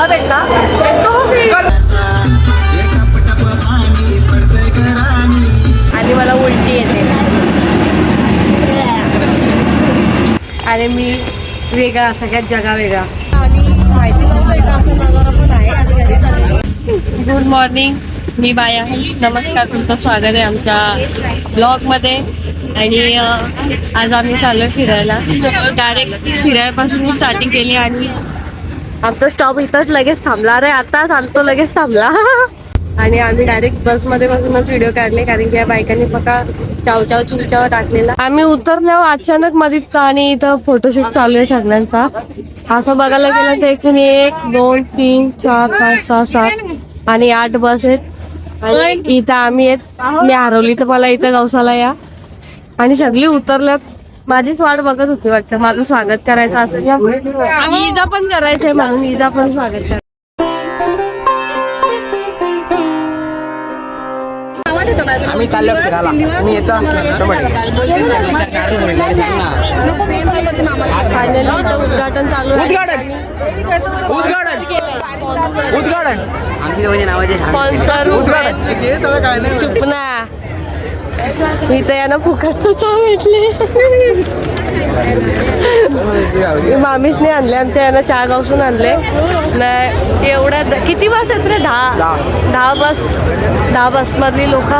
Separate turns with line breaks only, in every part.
डबा भेटला. आणि मला उलटी येते. आणि मी वेगळा सगळ्यात जगा वेगळा. आणि माहिती पण आहे गुड मॉर्निंग मी बाया. नमस्कार तुमचं स्वागत आहे आमच्या ब्लॉगमध्ये आणि आज आम्ही चाललोय फिरायला. डायरेक्ट फिरायपासून मी स्टार्टिंग केली आणि आमचा स्टॉप इथंच लगेच थांबला अरे आता सांगतो लगेच थांबला. आणि आम्ही डायरेक्ट बसमध्ये बसूनच व्हिडिओ काढले कारण की या बायकांनी बघा चाव चाव चुलचाव टाकलेला. आम्ही उतरल्यावर अचानक मध्ये का आणि इथं फोटोशूट चालू आहे सगळ्यांचा. असं बघायला गेलं तर एकूण एक दोन तीन चार पाच सहा सात आणि आठ बस आहेत. इथं आम्ही आहेत. मी हरवली तर मला इथं गवसाला या. आणि सगळी उतरल्यात. माझीच वाट बघत होती वाटतं. माझं स्वागत करायचं असं. आणि इजा पण करायचंय म्हणून इजा पण स्वागत करायचं
आम्ही चाललो फिरायला. मी येतो.
फायनली उद्घाटन चालू आहे.
उद्घाटन! उद्घाटन! उद्घाटन. आमची दोन्ही नावाचे
स्पॉन्सर चुपना इथं यानं फुकटचं चहा भेटले. मामीसने आणले आमच्या यानं चहा गावसून आणले. नाही एवढ्या किती बस आहेत रे? दहा. दहा. बस. दहा बसमधली लोक.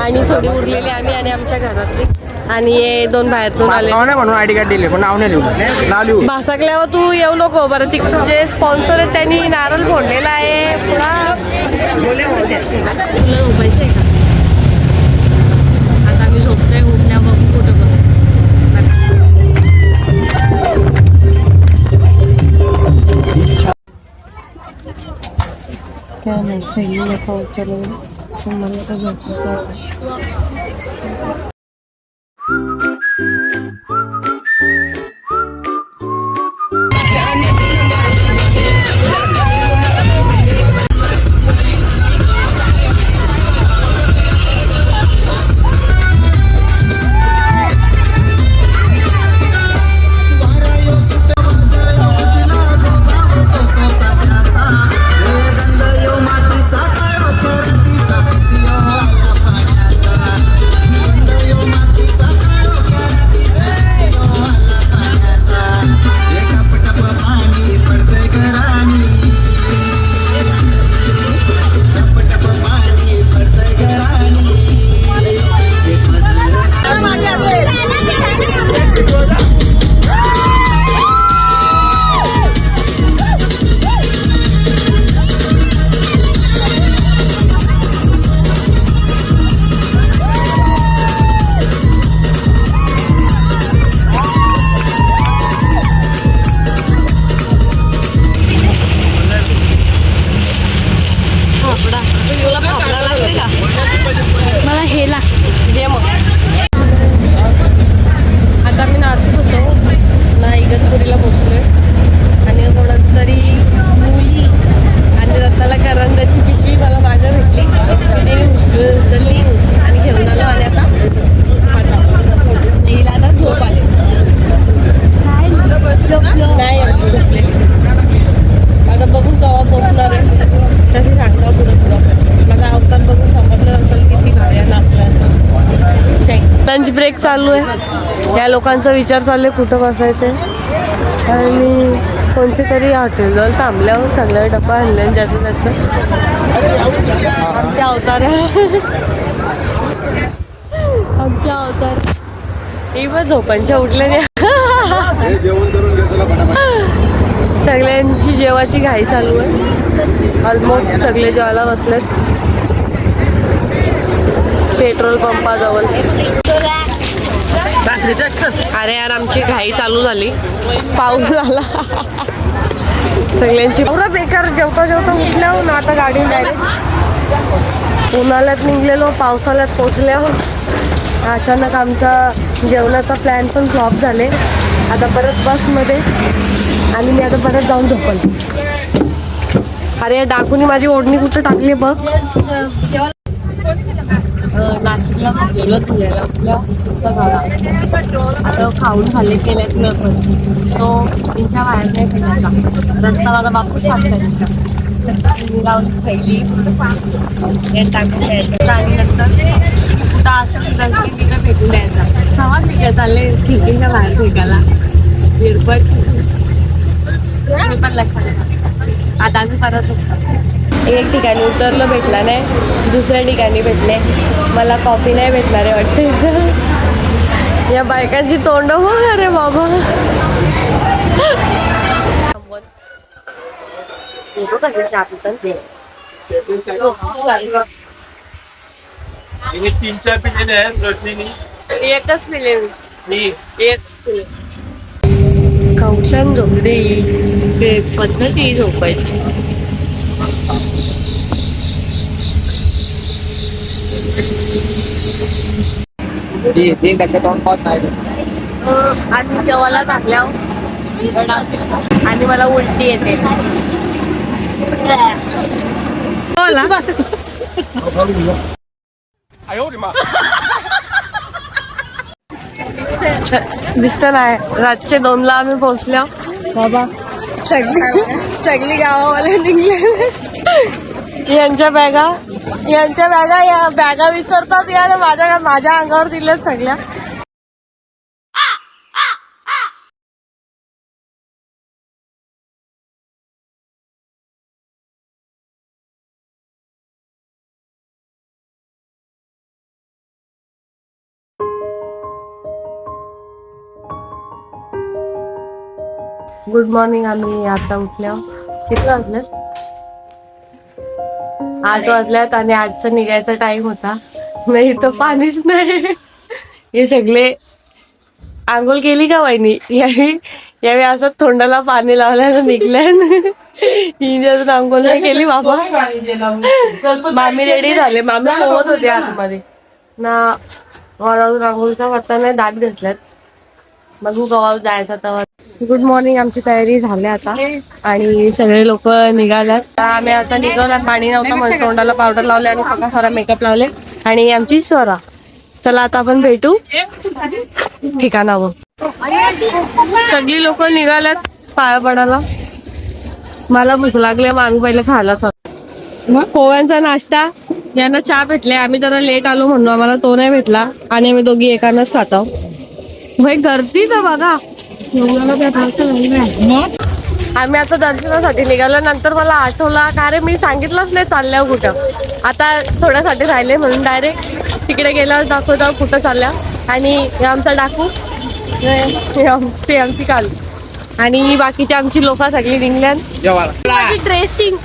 आणि थोडी उरलेली आम्ही आणि आमच्या घरातली. आणि हे दोन बाहेरून आले.
नाव नाही म्हणून आयडी कार्ड दिले पण नाव नाही नाव
भासकल्यावर तू येऊ नको. बरं तिकडे जे स्पॉन्सर आहे त्यांनी नारळ फोडलेला आहे. पुन्हा तुला झोपायचं आहे का आता मी झोपतोय उठल्या बघू कुठं बघ काय नाही पहिली पाऊस चालू आहे. मला तर झोपायचं लोकांचा विचार चालू आहे कुठं बसायचे? आणि कोणते तरी हॉटेलवर थांबल्यावर सगळ्या डब्बा आणले ज्याचं त्याचं आमच्या अवतार. आमच्या अवतार. ही पण झोपांच्या उठले सगळ्यांची जेवाची घाई चालू आहे. ऑलमोस्ट सगळे जेवायला बसलेत. पेट्रोल पंपाजवळ. अरे यार आमची घाई चालू झाली. पाऊस झाला. सगळ्यांची एवढं बेकार जेवता जेवता उठल्यावर ना आता गाडी डायरेक्ट उन्हाळ्यात निघलेलो पावसाळ्यात पोचल्यावर अचानक आमचा जेवणाचा प्लॅन पण फ्लॉप झाले. आता परत बसमध्ये आणि मी आता परत जाऊन झोपल. अरे या डाकूनी माझी ओढणी कुठं टाकली बघ. नाशिकला गेलो धुळ्याला आपल्या आता खाऊन खाल्ले केल्या तुला पण तो तिच्या बाहेर नाही फिरायला रस्ता मला बापू सांगता मी लावली थैली टाकून द्यायचं आणि नंतर असं तिला फेकून द्यायचा समजली का चालले. खिडकीच्या बाहेर फेकायला. दीडपट मी पण लक्षात आता आम्ही परत होतो. एक ठिकाणी उतरलं भेटला नाही. दुसऱ्या ठिकाणी भेटले. मला कॉफी नाही भेटणार आहे वाटते. या बायकांची तोंड हो रे बाबा.
तिने तीन चार पिलेले आहेत रोशनीनी
एकच पिले मी. एक पिले. कौशन झोपडी. पद्धती झोपायची
ते ते त्याच्या तोंड पाच नाही
आणि जेवायला टाकल्यावर आणि मला उलटी येते. बोला. दिसत नाही. रातचे दोनला आम्ही पोहोचलो. बाबा सगळी सगळी गावावाले निघले. यांच्या बॅगा यांच्या बॅगा या बॅगा विसरतात. या माझ्या माझ्या अंगावर दिल्यात सगळ्या. गुड मॉर्निंग आम्ही आता उठल्या. किती वाजल्यात आठ वाजल्यात आणि आठचा निघायचा टाइम होता. नाही तर पाणीच नाही. हे सगळे आंघोळ केली का वहिनी? यावेळी यावेळी असं तोंडाला पाणी लावल्यानं निघल्या हिने अजून आंघोळ नाही केली बाबा. मामी रेडी झाले. मामी पोहत होते आतमध्ये. ना मला अजून आंघोळीचा पत्ता नाही दाट घेतल्यात. बघू गवा जायचा तेव्हा गुड मॉर्निंग आमची तयारी झाली आता. आणि सगळे लोक निघाल्यात. तर आम्ही आता निघाला पाणी नव्हतं म्हणून तोंडाला पावडर लावले आणि पका सारा मेकअप लावले. आणि आमची स्वरा. चला आता आपण भेटू. ठिकाणावर सगळी लोक निघाल्यात पाया पडायला मला भूक लागली मग पहिले खायला चाललो. पोह्यांचा नाश्ता. यांना चहा भेटले आम्ही जरा लेट आलो म्हणून आम्हाला तो नाही भेटला. आणि आम्ही दोघी एकानंच खातो. भाई गर्दी तर बघा. नाही. आम्ही आता दर्शनासाठी निघालो. नंतर मला आठवला का रे मी सांगितलंच नाही चालल्या कुठं. आता थोड्यासाठी राहिले म्हणून डायरेक्ट तिकडे गेल्यावर दाखवतो कुठं चालल्या. आणि हे आमचा डाकू. हे ते आमची काल. आणि बाकीची आमची लोक सगळी निघल्यान.
जेवायला.
ड्रेसिंग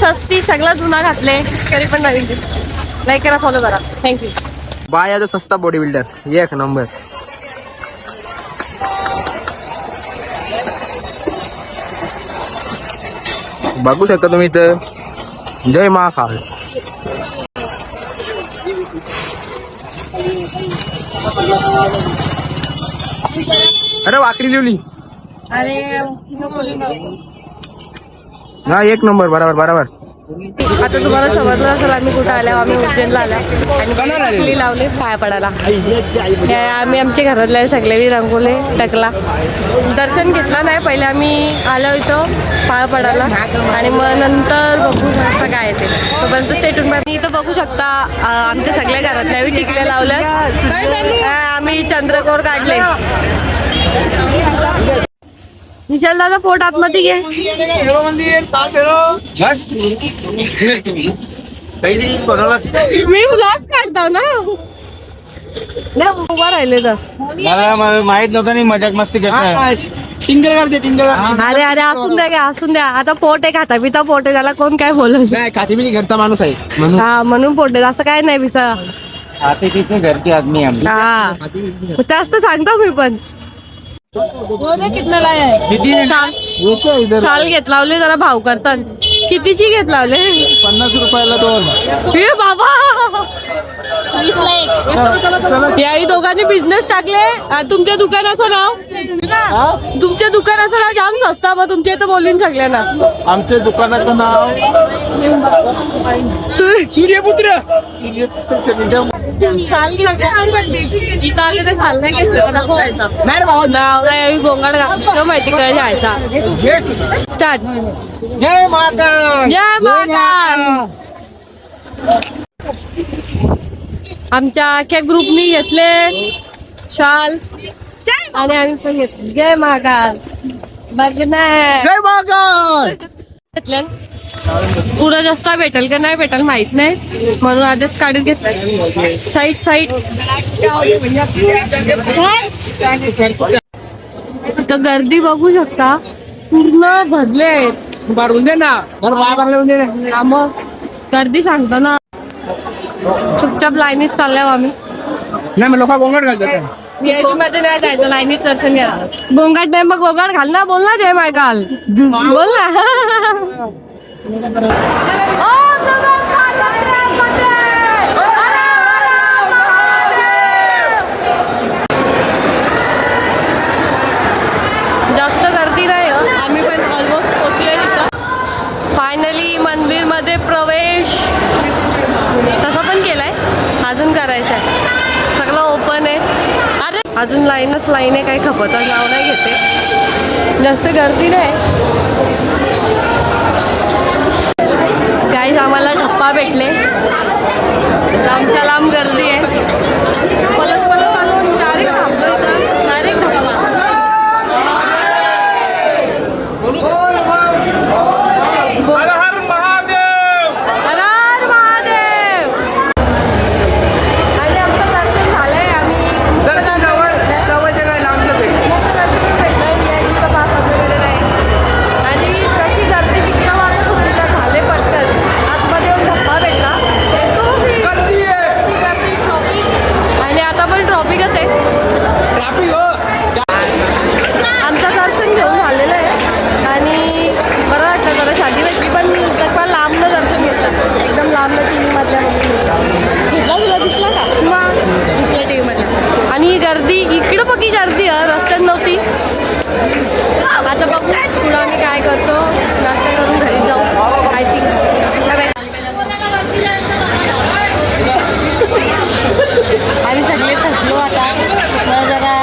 सस्ती.
सगळं जुना घातले तरी पण नवीन लाईक करा फॉलो करा. थँक्यू
बायाचा सस्ता बॉडी बिल्डर एक नंबर बघू शकता तुम्ही इथं. जय महाकाल. अरे वाकरी लिवली.
अरे
हा एक नंबर बरोबर बरोबर.
आता तुम्हाला समजलं असेल आम्ही कुठं आल्या आम्ही उज्जैनला आल्या. आणि रंगोली लावली पाया पडायला. आम्ही आमच्या घरातल्या सगळे रंगोली टाकला दर्शन घेतलं नाही पहिले आम्ही आलो इथं पाया पडायला. आणि मग नंतर बघू कसं काय ते. तोपर्यंत स्टेटून मी इथं बघू शकता आमच्या सगळ्या घरातल्या. टिकल्या लावल्या. आम्ही चंद्रकोर काढले. विशाल दादा पोट आतमध्ये घे. मी ब्लॉग काढतो ना. उभा राहिले दस
मला माहीत नव्हतं नाही मजाक मस्ती करताय
टिंगल करते टिंगल
अरे अरे असून द्या का असून द्या. आता पोट आहे खाता पिता पोट आहे त्याला कोण काय बोलत
नाही. काची मी घरचा माणूस आहे. म्हणून.
हा म्हणून पोट आहे. असं काय नाही विसा
आते किती घरचे आदमी आम्ही
हा. जास्त सांगतो मी पण.
किती
शाल शाल घेत लावले जरा भाव करतात कितीची घेत लावले?
पन्नास रुपयाला दोन.
हे बाबा! याही दोघांनी बिझनेस टाकले. आणि तुमच्या दुकानाचं नाव? तुमच्या दुकानाचं नाव जाम सस्ता मग तुमच्या इथं बोलून सगळ्यांना.
आमच्या दुकानाचं नाव?
सूर्य
सूर्यपुत्र.
नाही नाही माहिती काय जायचा
जय माता
जय महाकाल आमच्या अख्ख्या ग्रुपनी घेतले शाल आणि आम्ही पण घेतले जय महाकाल
जय माता
घेतलं पुढं जास्त भेटेल का नाही भेटेल माहीत नाही. म्हणून आधीच काढून घेतलं साईड साईड तर गर्दी बघू शकता. पूर्ण भरले आहेत.
भरून दे ना.
हा मग गर्दी सांगतो ना. चुपचाप लाईनीत चालल्या आम्ही.
नाही मग लोक गोंगड घालतात
मध्ये नाही जायचं. लाईनीत दर्शन घ्या. गोंगाट नाही मग गोंगाट घाल ना. बोल ना जय मायकाल. बोल ना. जास्त गर्दी नाही हो. आम्ही पण ऑलमोस्ट पोचले तिथं. फायनली मंदिरमध्ये प्रवेश. तसं पण केलाय. अजून करायचं आहे सगळं ओपन आहे. अरे अजून लाईनच लाईन आहे काही खपतच नाव नाही घेते. जास्त गर्दी नाही. गाईज आम्हाला धप्पा भेटले. लांबच्या लांब गर्दी आहे. पलट पलट आलो डायरेक्ट डायरेक्ट धप्पा गर्दी इकडं पक्की गर्दी आहे रस्त्यात नव्हती. आता बघू पुढं आम्ही काय करतो. नाश्ता करून घरी जाऊ. आय थिंक आम्ही सगळे थकलो आता. मग जरा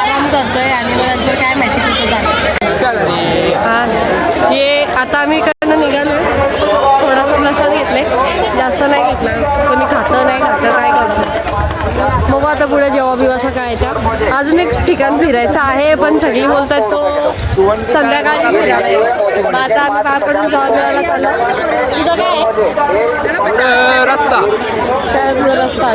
आराम करतोय आणि मग नंतर काय माहिती कुठे हा. हे आता आम्ही इकडनं निघालो थोडासा प्रसाद घेतले जास्त नाही घेतला कोणी खातं नाही खातं काय करतं बघू आता पुढे जेव्हा बिवासा काय त्या अजून एक ठिकाण फिरायचं आहे पण सगळी बोलतात तो संध्याकाळी फिरायला येऊ. मग आता आम्ही पाकडून जेव्हा बिवाला चाललो. तुझं काय आहे?
रस्ता.
तर पुढे रस्ता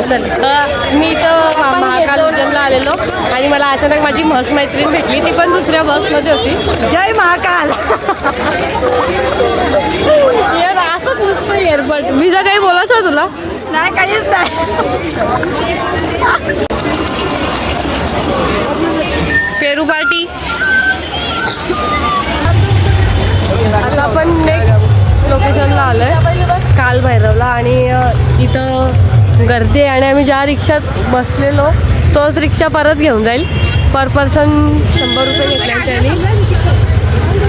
मी तर महाकाल उज्जैनला आलेलो. आणि मला अचानक माझी म्हस मैत्रीण भेटली. ती पण दुसऱ्या बसमध्ये होती. जय महाकाल. यार नुसतं एअरबड मी जर काही बोलायचं तुला नाही काहीच नाही. पेरू पार्टी आता आपण नेक्स्ट लोकेशनला आलोय काल भैरवला. आणि इथं गर्दी आहे आणि आम्ही ज्या रिक्षात बसलेलो तोच रिक्षा परत घेऊन जाईल. पर पर्सन शंभर रुपये घेतले त्यांनी.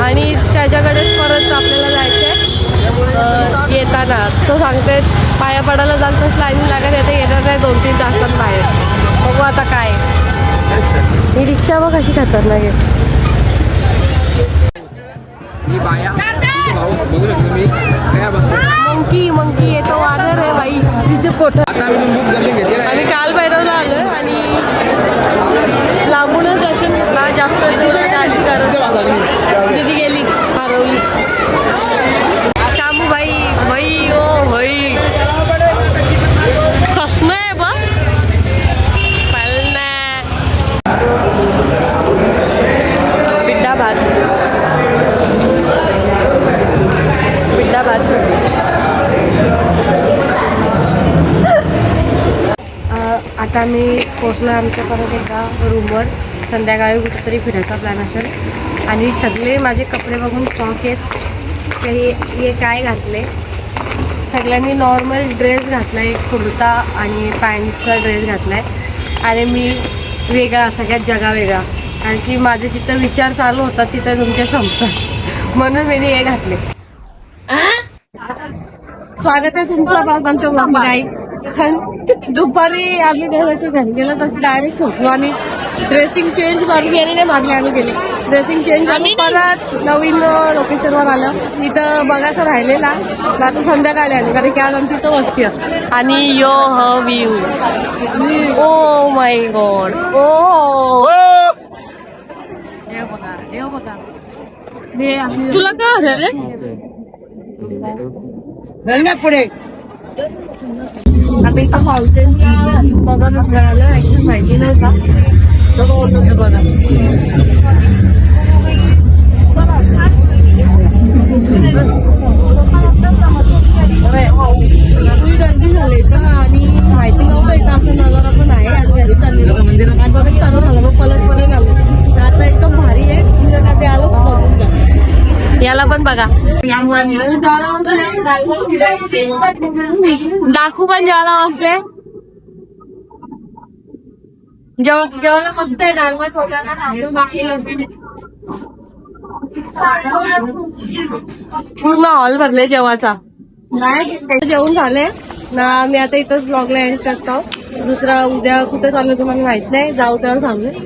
आणि त्याच्याकडेच परत आपल्याला जायचं आहे येताना. तो सांगते पाया पडायला जाल तसं लाईन लागत येते येणार नाही दोन तीन तासात बाहेर. बघू आता काय ही रिक्षा बघ कशी खतरनाक आहे. मंकी मंकी येतो वानर आहे बाई. तिचे
आता घेते
आम्ही काल भैरवला आलोय आणि लांबूनच दर्शन घेतला. जास्त दिवसाची गरज दिदी गेली हरवली शामू भाई भाई ओ भाई कसं आहे बा पळणे पिड्डा भात पिड्डा भात अ, आता मी पोचलो आमच्या परत एकदा रूमवर संध्याकाळी कुठेतरी फिरायचा प्लॅन असेल. आणि सगळे माझे कपडे बघून शॉक आहेत काही हे काय घातले? सगळ्यांनी नॉर्मल ड्रेस घातला एक कुर्ता आणि पॅन्टचा ड्रेस घातलाय. आणि मी वेगळा सगळ्यात जगा वेगळा. कारण की माझे जिथं विचार चालू होता तिथं तुमच्या संपतात. म्हणून मी हे घातले. स्वागत आहे तुमचं दुपारी आम्ही देवाच्या घरी गेलो तसं डायरेक्ट झोपलो आणि ड्रेसिंग चेंज करून गेली नाही मागले आम्ही गेले ड्रेसिंग चेंज करून परत नवीन लोकेशनवर आलं. तिथं बघायचं राहिलेला. मग आता संध्याकाळी आले कारण की आज आम्ही तिथं वस्ती. आणि यो ह व्ह्यू ओ माय गॉड. ओ. बघा बघा. तुला काय झालं? आता इथं फाउंटेनला बघा मिळालं ऍक्च्युअली माहिती नव्हता हे बघा तुम्ही गर्दी झाली का? आणि माहिती नव्हतं इथं असं नजारा पण आहे आणि घरी चाललेलो. आणि बघा चालू झालं मग पलट पलट बघा. दाखवू पण ज्याला वाजले जेव्हा जेवायला मस्त आहे पूर्ण हॉल भरले जेवाचा. जेवण झाले. ना मी आता इथंच ब्लॉगला एंड करतो. दुसरा उद्या कुठे चाललो तुम्हाला माहीत नाही. जाऊ तेव्हा सांगू